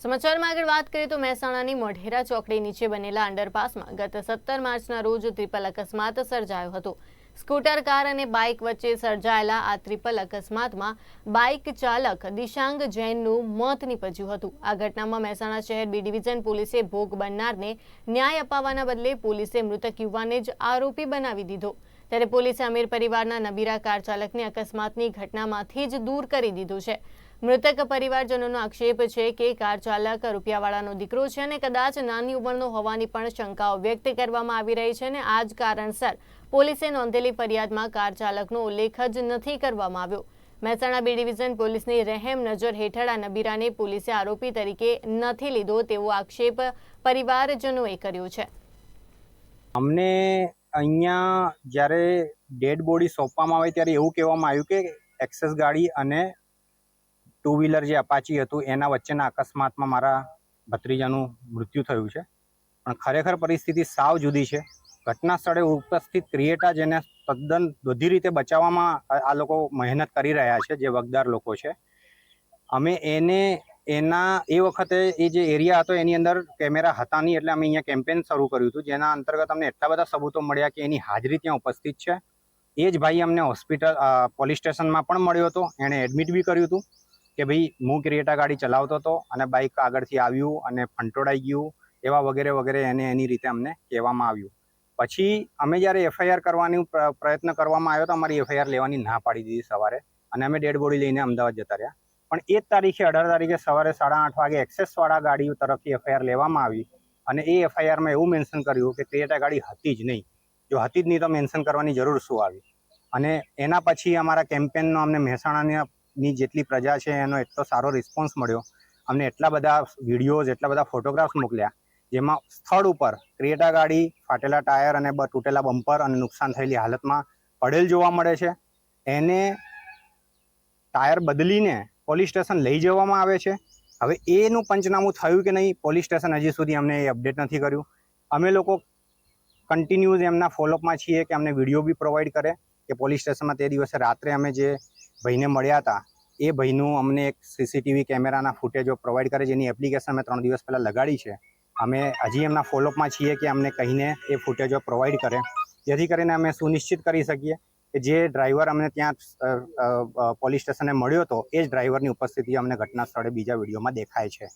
સમાચારમાં આગળ વાત કરીએ તો મહેસાણાની મોઢેરા ચોકડી નીચે બનેલા અંડરપાસમાં ગત સત્તર માર્ચના રોજ ત્રિપલ અકસ્માત સર્જાયો હતો. સ્કૂટર, કાર અને બાઇક વચ્ચે સર્જાયેલા આ ત્રિપલ અકસ્માતમાં બાઇક ચાલક દિશાંગ જૈનનું મોત નીપજ્યું હતું. આ ઘટનામાં મહેસાણા શહેર બી ડિવિઝન પોલીસે ભોગ બનનારને ન્યાય અપાવવાના બદલે પોલીસે મૃતક યુવાને જ આરોપી બનાવી દીધો. ત્યારે પોલીસે અમીર પરિવારના નબીરા કાર ચાલકને અકસ્માતની ઘટનામાંથી જ દૂર કરી દીધું છે. મૃતક પરિવારજનોનો આક્ષેપ છે કે કાર ચાલક રૂપિયાવાળાનો દીકરો છે અને કદાચ નાની ઉંમરનો હોવાની પણ શંકાઓ વ્યક્ત કરવામાં આવી રહી છે અને આ જ કારણસર પોલીસે નોંધેલી ફરિયાદમાં કાર ચાલકનો ઉલ્લેખ જ નથી કરવામાં આવ્યો. મહેસાણા બી ડિવિઝન પોલીસની રહેમ નજર હેઠળ આ નબીરાને પોલીસે આરોપી તરીકે નથી લીધો તેવો આક્ષેપ પરિવારજનોએ કર્યો છે. અમને અહીંયા જ્યારે ડેડ બોડી સોંપવામાં આવે ત્યારે એવું કહેવામાં આવ્યું કે એક્સેસ ગાડી અને ટુ વ્હીલર જે અપાચી હતું, એના વચ્ચેના અકસ્માતમાં મારા ભત્રીજાનું મૃત્યુ થયું છે. પણ ખરેખર પરિસ્થિતિ સાવ જુદી છે. ઘટના સ્થળે ઉપસ્થિત ક્રિએટા જેને તદ્દન બધી રીતે બચાવવામાં આ લોકો મહેનત કરી રહ્યા છે, જે વગદાર લોકો છે. અમે એને, એના, એ વખતે એ જે એરિયા હતો, એની અંદર કેમેરા હતા નહીં, એટલે અમે અહીંયા કેમ્પેન શરૂ કર્યું હતું, જેના અંતર્ગત અમને એટલા બધા સબૂતો મળ્યા કે એની હાજરી ત્યાં ઉપસ્થિત છે. એ જ ભાઈ અમને હોસ્પિટલ પોલીસ સ્ટેશનમાં પણ મળ્યો હતો. એણે એડમિટ બી કર્યું હતું. કે ભાઈ હું ક્રિએટા ગાડી ચલાવતો હતો અને બાઇક આગળથી આવ્યું અને ફંટોડાઈ ગયું, એવા વગેરે વગેરે એને એની રીતે અમને કહેવામાં આવ્યું. પછી અમે જ્યારે એફઆઈઆર કરવાની પ્રયત્ન કરવામાં આવ્યો તો અમારી એફઆઈઆર લેવાની ના પાડી દીધી સવારે અને અમે ડેડ બોડી લઈને અમદાવાદ જતા રહ્યા. પણ એ જ તારીખે, અઢાર તારીખે સવારે સાડા આઠ વાગે એક્સેસવાળા ગાડીઓ તરફથી એફઆઈઆર લેવામાં આવી અને એ એફઆઈઆરમાં એવું મેન્શન કર્યું કે ક્રિએટા ગાડી હતી જ નહીં. જો હતી જ નહીં તો મેન્શન કરવાની જરૂર શું આવી? અને એના પછી અમારા કેમ્પેનનો અમને મહેસાણાની જેટલી પ્રજા છે, એનો એટલો સારો રિસ્પોન્સ મળ્યો. અમને એટલા બધા વિડીયોઝ એટલા બધા ફોટોગ્રાફ્સ મોકલ્યા, જેમાં સ્થળ ઉપર ક્રિએટા ગાડી, ફાટેલા ટાયર અને તૂટેલા બમ્પર અને નુકસાન થયેલી હાલતમાં પડેલ જોવા મળે છે. એને ટાયર બદલીને પોલીસ સ્ટેશન લઈ જવામાં આવે છે. હવે એનું પંચનામું થયું કે નહીં, પોલીસ સ્ટેશન હજી સુધી અમને એ અપડેટ નથી કર્યું. અમે લોકો કન્ટિન્યુઝ એમના ફોલોઅપમાં છીએ કે અમને વીડિયો બી પ્રોવાઈડ કરે, કે પોલીસ સ્ટેશનમાં તે દિવસે રાત્રે અમે જે ભાઈને મળ્યા હતા. એ ભાઈનું અમને એક સીસીટીવી કેમેરાના ફૂટેજો પ્રોવાઈડ કરે જેની એપ્લિકેશન અમે ત્રણ દિવસ પહેલાં લગાડી છે. અમે હજી એમના ફોલોઅપમાં છીએ કે અમને કહીને એ ફૂટેજો પ્રોવાઈડ કરે. જેથી કરીને અમે સુનિશ્ચિત કરી શકીએ કે જે ડ્રાઈવર અમને ત્યાં પોલીસ સ્ટેશને મળ્યો હતો, એ જ ડ્રાઈવરની ઉપસ્થિતિ અમને ઘટના સ્થળે બીજા વિડીયોમાં દેખાય છે.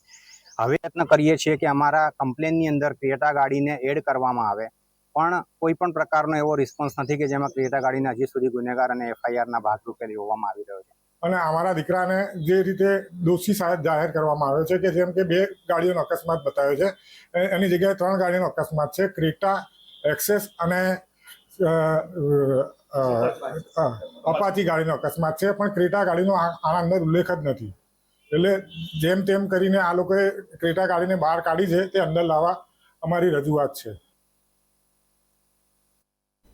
હવે પ્રયત્ન કરીએ છીએ કે અમારા કમ્પ્લેનની અંદર ક્રિએટા ગાડીને એડ કરવામાં આવે. પણ કોઈ પણ પ્રકારનો એવો રિસ્પોન્સ નથી કે જેમાં ક્રિએટા ગાડીને હજી સુધી ગુનેગાર અને એફઆઈઆરના ભાગરૂપે લેવામાં આવી રહ્યો છે. અને અમારા દીકરાને જે રીતે દોષી સાહેબ જાહેર કરવામાં આવ્યો છે કે જેમ કે બે ગાડીઓનો અકસ્માત બતાવ્યો છે એની જગ્યાએ ત્રણ ગાડીનો અકસ્માત છે, ક્રેટા, એક્સેસ અને અપાચી ગાડીનો અકસ્માત છે, પણ ક્રેટા ગાડીનો આના અંદર ઉલ્લેખ જ નથી. એટલે જેમ તેમ કરીને આ લોકોએ ક્રેટા ગાડીને બહાર કાઢી છે, તે અંદર લાવવા અમારી રજૂઆત છે.